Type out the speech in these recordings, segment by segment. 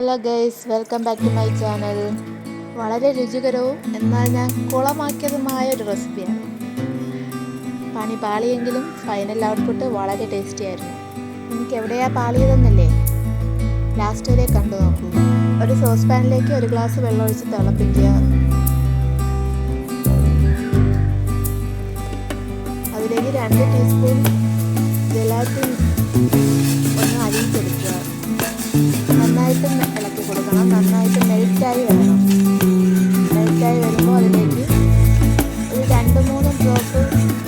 Hello guys welcome back to my channel വളരെ രുചികരവും എന്നാൽ ഞാൻ കുളമാക്കിയതുമായ ഒരു റെസിപ്പിയാണ് പണി പാളിയെങ്കിലും ഫൈനൽ ഔട്ട്പുട്ട് വളരെ ടേസ്റ്റി ആയിരുന്നു. എനിക്ക് എവിടെയാ പാളിയതെന്നല്ലേ? ലാസ്റ്റ് വരെ കണ്ടു നോക്കൂ. ഒരു സോസ് പാനിലേക്ക് ഒരു ഗ്ലാസ് വെള്ളം ഒഴിച്ച് തിളപ്പിക്കുക. അതിലേക്ക് രണ്ട് ടീസ്പൂൺ ജലാറ്റിൻ ഒന്ന് അരിയിച്ചെടുക്കുക നന്നായിട്ട് ഇളക്കി കൊടുക്കണം. നന്നായിട്ട് മെൽറ്റായി വരണം. മെൽറ്റായി വരുമ്പോൾ അതിലേക്ക് ഒരു രണ്ട് മൂന്ന് ഡ്രോപ്പ്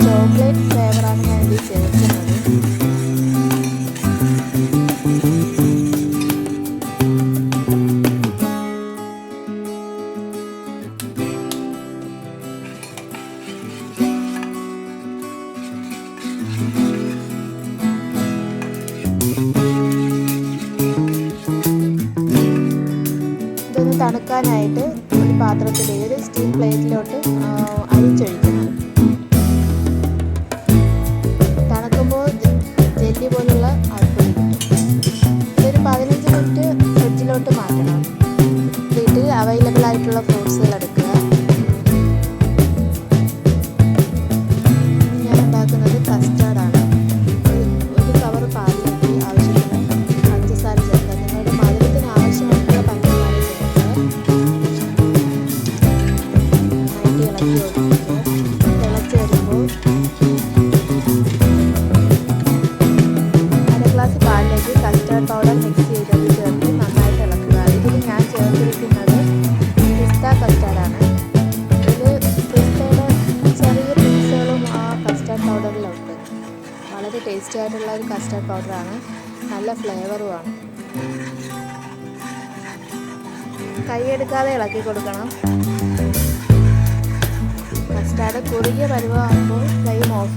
ചോക്ലേറ്റ് ഫ്ലേവറാണ് ഞാൻ ഇതിൽ ചേർക്കുന്നത്. തണുക്കാനായിട്ട് ഒരു പാത്രത്തിലേക്ക് ഒരു സ്റ്റീൽ പ്ലേറ്റിലോട്ട് അരിച്ചൊഴിക്കണം. തണുക്കുമ്പോൾ ജെല്ലി പോലുള്ള ഔട്ട്പുട്ട് ഇതൊരു പതിനഞ്ച് മിനിറ്റ് ഫ്രിഡ്ജിലോട്ട് മാറ്റണം. വീട്ടിൽ അവൈലബിൾ ആയിട്ടുള്ള ഫ്രൂട്ട്സുകൾ എടുക്കുക. ഞാൻ ഉണ്ടാക്കുന്നത് കസ്റ്റാർഡാണ് പൗഡർ മിക്സ് ചെയ്തത് വളരെ ടേസ്റ്റി ആയിട്ടുള്ള ഒരു കസ്റ്റാർഡ് പൗഡറാണ് നല്ല ഫ്ലേവറുമാണ് കൈയെടുക്കാതെ ഇളക്കി കൊടുക്കണം. കസ്റ്റാർഡ് കുറുകിയ പരുവമാകുമ്പോൾ ഫ്ലെയിം ഓഫ്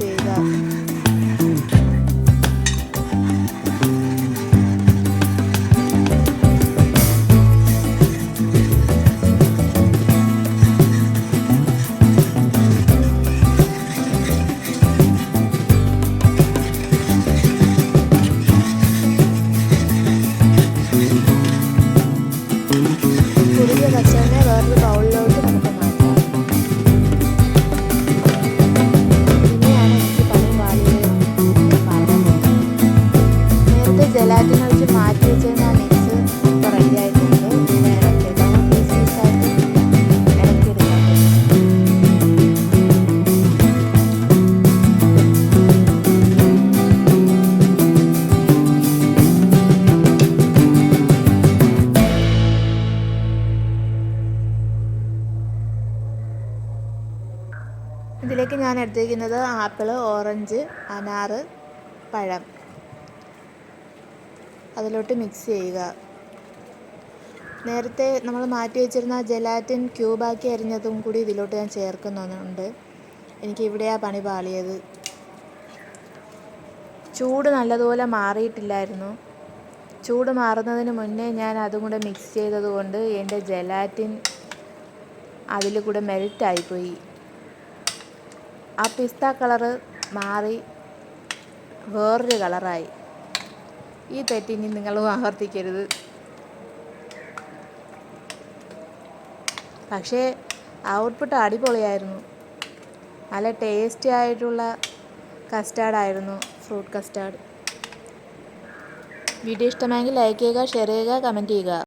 ചെയ്യുക കുറുകിയ കസ്റ്റാർഡിനെ വേറൊരു ബൗളിലോട്ട് നമുക്ക് മാറ്റാം ഇതിലേക്ക് ഞാൻ എടുത്തിരിക്കുന്നത് ആപ്പിൾ ഓറഞ്ച് അനാറ് പഴം. അതിലോട്ട് മിക്സ് ചെയ്യുക. നേരത്തെ നമ്മൾ മാറ്റി വെച്ചിരുന്ന ജലാറ്റിൻ ക്യൂബാക്കി അരിഞ്ഞതും കൂടി ഇതിലോട്ട് ഞാൻ ചേർക്കുന്നുണ്ട്. എനിക്ക് ഇവിടെയാണ് പണി പാളിയത്. ചൂട് നല്ലതുപോലെ മാറിയിട്ടില്ലായിരുന്നു. ചൂട് മാറുന്നതിന് മുന്നേ ഞാൻ അതും കൂടെ മിക്സ് ചെയ്തതുകൊണ്ട് എന്റെ ജലാറ്റിൻ അതിൽ കൂടെ മെൽറ്റായിപ്പോയി. ആ പിസ്ത കളറ് മാറി വേറൊരു കളറായി. ഈ തെറ്റിനി നിങ്ങളും ആവർത്തിക്കരുത്. പക്ഷേ ഔട്ട്പുട്ട് അടിപൊളിയായിരുന്നു. നല്ല ടേസ്റ്റി ആയിട്ടുള്ള കസ്റ്റാർഡായിരുന്നു ഫ്രൂട്ട് കസ്റ്റാർഡ് വീഡിയോ ഇഷ്ടമായെങ്കിൽ ലൈക്ക് ചെയ്യുക ഷെയർ ചെയ്യുക കമന്റ് ചെയ്യുക.